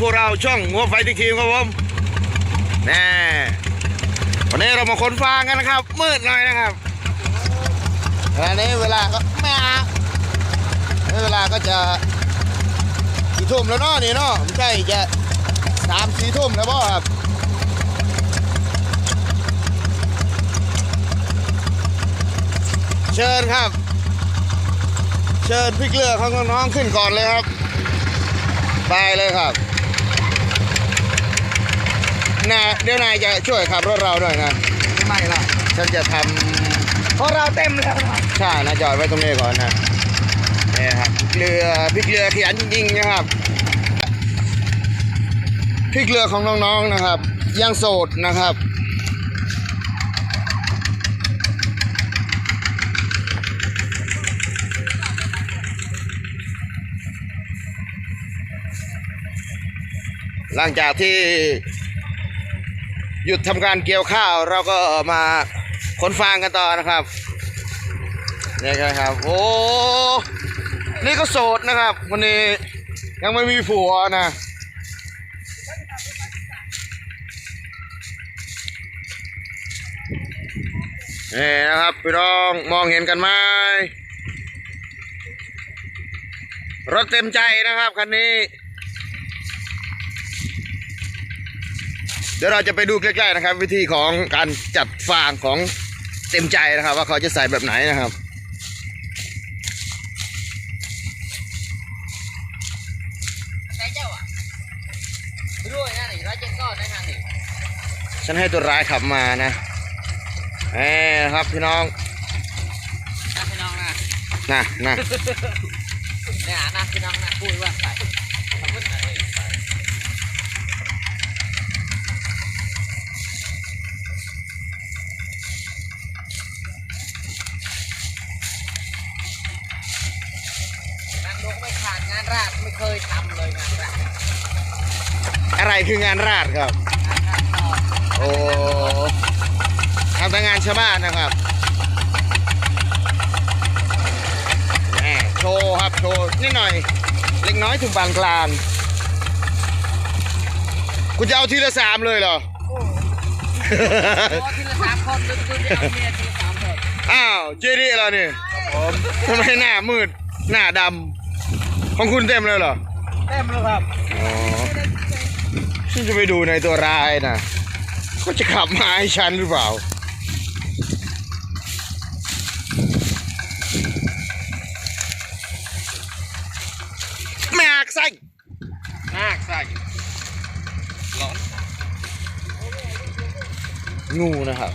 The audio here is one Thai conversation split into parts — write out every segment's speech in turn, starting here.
พวกเราช่องหัวไฟติทีมครับผมแน่วันนี้เรามาขนฟางกันนะครับ มืดหน่อยนะครับอันนี้เวลาก็ไม่อาเวลาก็จะสี่ทุ่มแล้วเนาะนี่เนาะไม่ใช่จะสามสี่ทุ่มแล้วบ่ครับเชิญครับ เชิญพี่เกลือของน้องๆขึ้นก่อนเลยครับ ไปเลยครับ นาเดี๋ยวนายจะช่วยขับรถเราด้วยนะ ไม่ละฉันจะทเพราะเราเต็มแล้วนะำใช่นะจอดไว้ตรงนี้ก่อนนะนี่ครับเกลือพี่เกลือขยันจริงๆนะครับพี่เกลือของน้องๆนะครับยังโสดนะครับ หลังจากที่ หยุดทำการเกี่ยวข้าวเราก็มาขนฟางกันต่อนะครับนี่ครับ โอ้นี่ก็โสดนะครับวันนี้ยังไม่มีผัวนะนี่นะครับพี่น้องมองเห็นกันไหมรถเต็มใจนะครับคันนี้ เดี๋ยวเราจะไปดูใกล้ๆนะครับ วิธีของการจัดฟางของเต็มใจนะครับ ว่าเขาจะใส่แบบไหนนะครับใช่เจ้าอะด้วยนะนี่ร้อยเจ็ดก้อนนะฮะนี่ฉันให้ตัวร้ายขับมานะเอ้ครับพี่น้องนะพี่น้องนะนะนะเนี่ยนะพี่น้องนะพูดว่าใส่ คืองานราดครับงานราดต่อโอ้ทำแต่งานชาวบ้านนะครับแหม่โชว์ครับโชว์นิดหน่อย เล็กน้อยถึงปานกลางคุณจะเอาทีละสามเลยเหรอโอ้ทีละสามคนดึงดึงเอาเมียทีละสามคนอ้าวเจดีเหรอนี่ทำไมหน้ามืดหน้าดำของคุณเต็มเลยเหรอ เต็มเลยครับ อ๋อฉันจะไปดูในตัวร้ายนะเขาจะขับมาให้ฉันหรือเปล่า แม่อักไส้มากใส่ร้อนงูนะครับ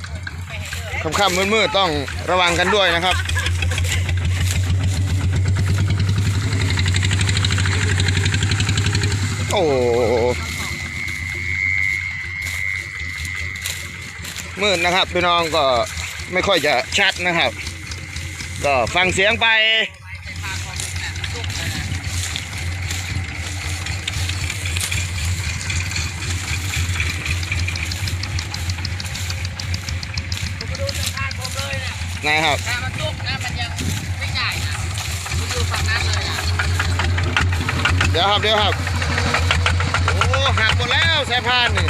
ค่ำๆมืดๆต้องระวังกันด้วยนะครับโอ้ มืดนะครับ พี่น้องก็ไม่ค่อยจะชัดนะครับ ก็ฟังเสียงไปนะครับถ้ามันตุกนะมันยังไม่จ่ายนะมันอยู่ฝั่งนั้นเลยอะเดี๋ยวครับเดี๋ยวครับ โอ้หักหมดแล้วสายพานนี่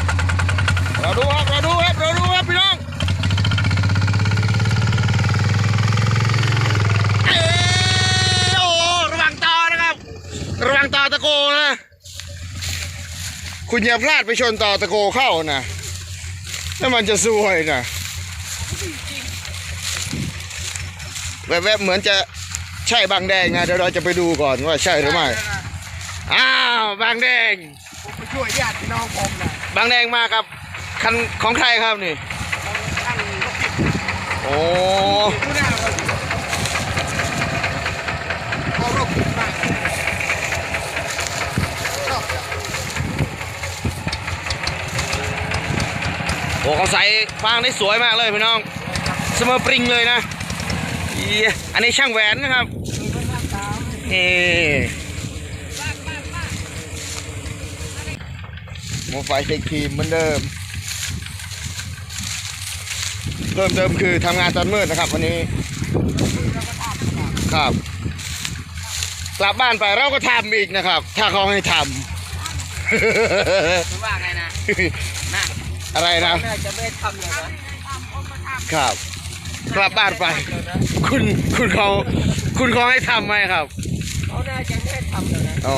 เราดูครับเราดูครับเราดูครับพี่น้องเอ้ยโอ้ระวังตอนะครับ ระวังตอตะโกนะ คุณอย่าพลาดไปชนตอตะโกเข้านะแล้วมันจะซวยนะแวบๆเหมือนจะใช่บางแดงนะเดี๋ยวเราจะไปดูก่อนว่าใช่หรือไม่อ้าวบางแดงผมไปช่วยญาติพี่น้องผมนะบางแดงมากับคันของใครครับนี่ท่านก็ปิดโอ้ ดูหน้าเราเขารบกวนมากชอบจัง โห เขาใส่ฟางได้สวยมากเลยพี่น้อง เสมอปริงเลยนะ อันนี้ช่างแหวนนะครับนี่โมไฟเทคทีมเหมือนเดิมเพิ่มเติมคือทำงานตอนมืดนะครับ วันนี้ ครับ กลับบ้านไปเราก็ทำอีกนะครับ ถ้าเขาให้ทำว่าไงนะ อะไรนะแม่จะไม่ทำเลยนะครับ กลับบ้านไป คุณคุณเขาคุณเขาให้ทำไหมครับเขาน่าจะไม่ทำเลยนะอ๋อ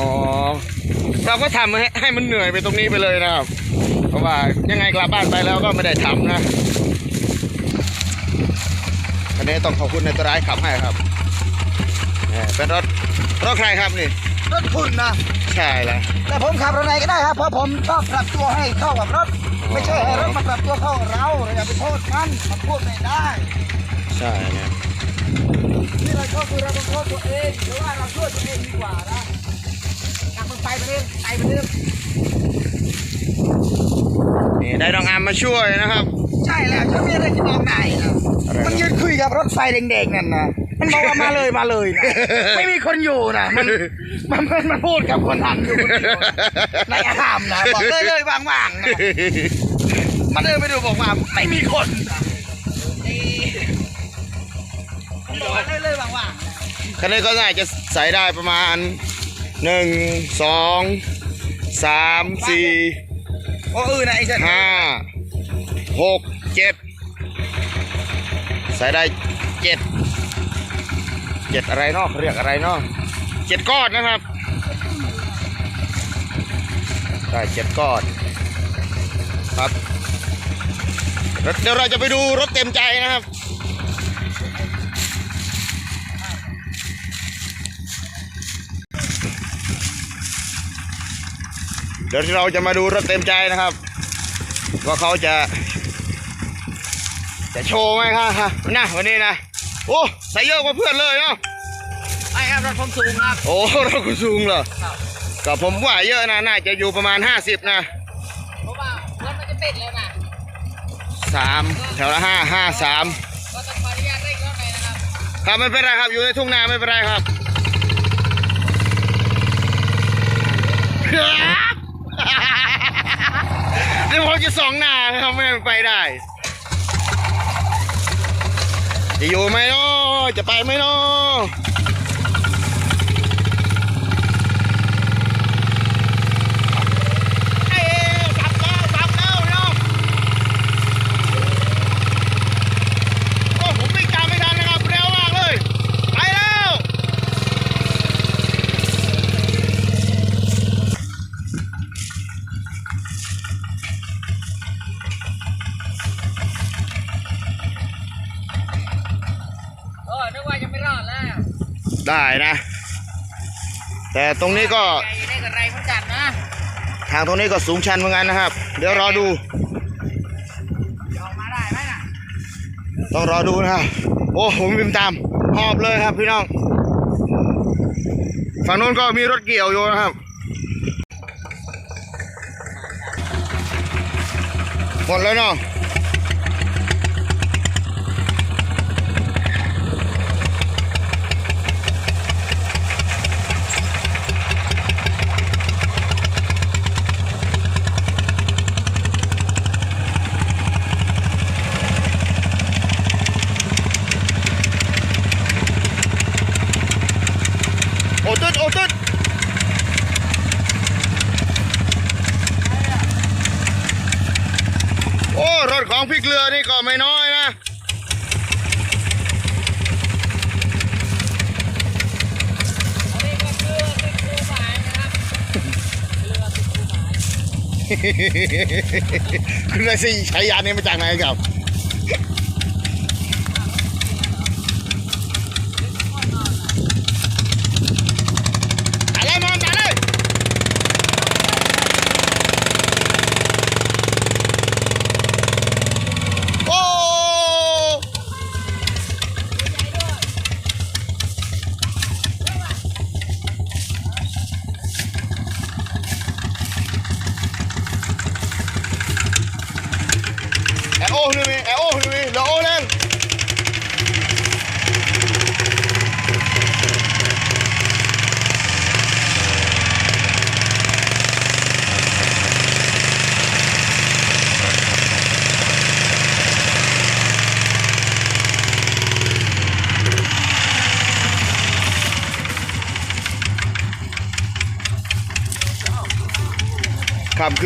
เราก็ทำให้ให้มันเหนื่อยไปตรงนี้ไปเลยนะครับ เพราะว่ายังไงกลับบ้านไปแล้วก็ไม่ได้ทำนะอันนี้ต้องขอบคุณในตัวร้ายขับให้ครับเนี่ยเป็นรถรถใครครับนี่รถคุณนะ ใช่แล้วแต่ผมขับรถไหนก็ได้ครับ เพราะผมชอบปรับตัวให้เข้ากับรถ ไม่ใช่ให้รถมาปรับตัวเข้ากับเราเราอย่าไปโทษมันมันพูดไม่ได้ใช่นะที่เราชอบคือเราต้องโทษตัวเองหรือว่าเราช่วยตัวเองดีกว่านะอยากมันไปไปเรื่อยไปไปเรื่อยนี่ได้น้องอามมาช่วยนะครับ ใช่แล้วฉันมีอะไรจะบอกนายนะอะไรนะมันยืนคุยกับรถไฟแดงๆนั่นนะ มันบอกว่ามาเลยมาเลยนะไม่มีคนอยู่นะมันมันมันมันพูดกับคนทันอยู่คนเดียวนะนายอามนะบอกเลยเลยว่างๆนะมันเดินไปดูบอกว่าไม่มีคนนะมันบอกว่าเลยเลยว่างๆคันนี้ก็น่าจะใส่ได้ประมาณหนึ่งสองสามสี่โอ้เออนะไอ้เจ้าห้าหกเจ็ดใส่ได้เจ็ด เจ็ดอะไรเนาะเรียกอะไรเนาะเจ็ดก้อนนะครับได้เจ็ดก้อนครับเดี๋ยวเราจะไปดูรถเต็มใจนะครับเดี๋ยวเราจะมาดูรถเต็มใจนะครับ ว่าเขาจะ จะโชว์ไหมครับนะวันนี้นะ โอ้ ใส่เยอะกว่าเพื่อนเลยเนาะไอ้ครับรถผมสูงครับ โอ้เราก็สูงเหรอครับ ก็ผมว่าเยอะนะน่าจะอยู่ประมาณ 50 นะเพราะว่ารถมันจะติดแล้วนะสามแถวละห้าห้าสามก็ต้องขออนุญาตเร่งรถหน่อยนะครับครับไม่เป็นไรครับอยู่ในทุ่งนาไม่เป็นไรครับ เดี๋ยวผมจะสองหน้าครับไม่ให้มันไปได้ จะอยู่ไหมเนาะ จะไปไหมเนาะเอ้ยสับแล้วสับแล้วเนาะโอ้ผมวิ่งตามไม่ทันนะครับเร็วมากเลย ไปแล้ว โอ้นึกว่าจะ ไม่รอดแล้วได้นะ แต่ตรงนี้ก็ใจได้กับไรเหมือนกันนะ ทางตรงนี้ก็สูงชันเหมือนกันนะครับ เดี๋ยวรอดูจะออกมาได้ไหมน่ะต้องรอดูนะครับ โอ้ผมบิมตามหอบเลยครับพี่น้อง ฝั่งนู้นก็มีรถเกี่ยวอยู่นะครับ หมดแล้วเนาะ โอ้ตึ๊ดโอ้ตึ๊ด โอ้รถของพี่เกลือนี่ก็ไม่น้อยนะอันนี้ก็คือเป็นครูหมายนะครับเรือเป็นครูหมายคุณได้สิใช้ยานนี้มาจากไหนครับ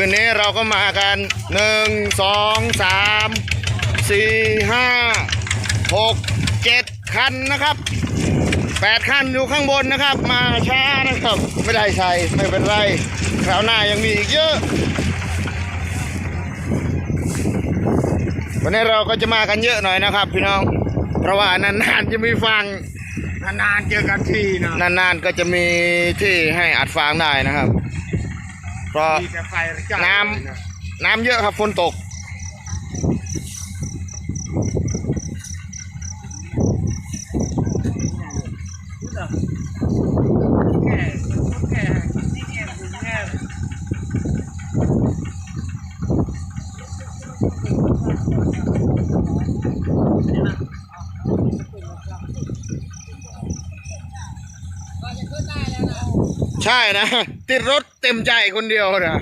คืนนี้เราก็มากันหนึ่งสองสามสี่ห้าหกเจ็ดคันนะครับแปดคันอยู่ข้างบนนะครับ มาช้านะครับ ไม่ได้ใส่ไม่เป็นไรคราวหน้ายังมีอีกเยอะ วันนี้เราก็จะมากันเยอะหน่อยนะครับ พี่น้อง เพราะว่านานๆจะมีฟังนานๆเจอกันทีนะนานๆก็จะมีที่ให้อัดฟางได้นะครับ เพราะมีแต่ไฟจ้าน้ำน้ำเยอะครับฝนตก ก็จะขึ้นได้แล้วนะ ใช่นะ ติดรถเต็มใจคนเดียวนะ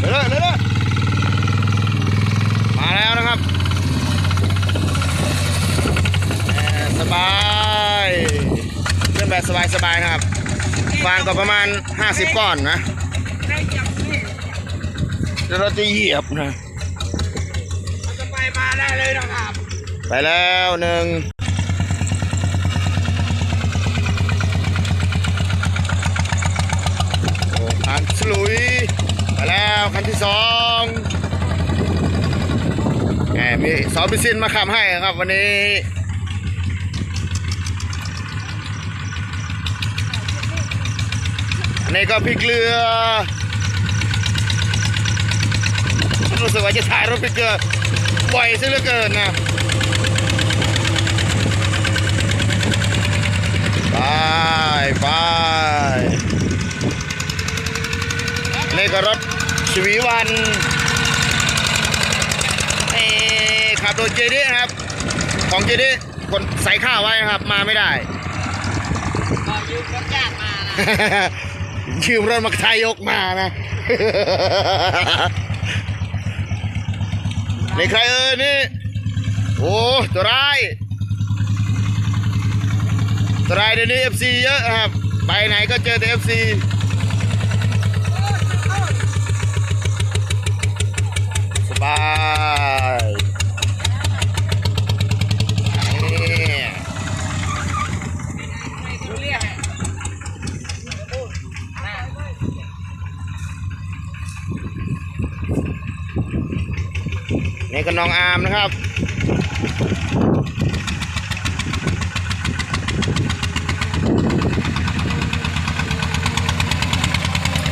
เร็วๆเร็วๆมาแล้วนะครับแหม่สบายเรื่องแบบสบายๆนะครับฟางก็ประมาณ 50 ก้อนนะเดี๋ยวเราจะเหยียบนะจะ ไปมาได้เลยนะครับ ไปแล้วหนึ่งโอ้คันสลุย ไปแล้วคันที่สองแหมมีสอนพิซินมาขับให้ครับวันนี้อันนี้ก็พริกเกลือรู้สึกว่าจะถ่ายรถพริกเกลือ บ่อยซะเหลือเกินนะไปไปนี่ก็รถชวีวันนี่ขับโดยเจดีนะครับ ของเจดีคนใส่ข้าวไว้นะครับ มาไม่ได้ก็ยืมรถญาติมานะยืมรถมาไทยยกมานะ นี่ใครเอ่ยนี่ โอ้ตัวร้ายตัวร้ายเดี๋ยวนี้เอฟซีเยอะครับ ไปไหนก็เจอแต่ FC สบายนี่ รู้เรียกนะ น้องอาร์มนะครับ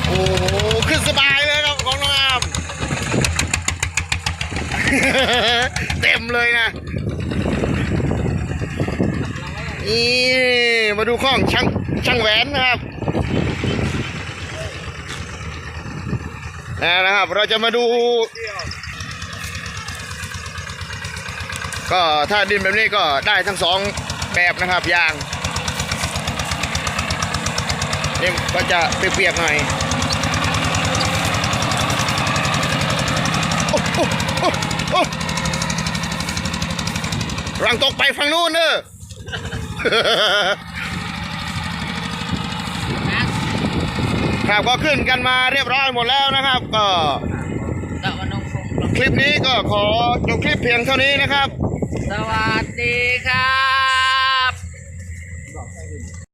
โอ้โหขึ้นสบายเลยครับของน้องอาร์มเต็มเลยนะนี่มาดูข้องช่างช่างแหวนนะครับนะนะครับ เราจะมาดู ก็ถ้าดินแบบนี้ก็ได้ทั้งสองแบบนะครับยางนี่ก็จะเปียกๆหน่อยโอ้โอ้โอ้โอ้รังตกไปฝั่งนู้นเนอะครับก็ขึ้นกันมาเรียบร้อยหมดแล้วนะครับ ก็คลิปนี้ก็ขอจบคลิปเพียงเท่านี้นะครับ สวัสดีครับ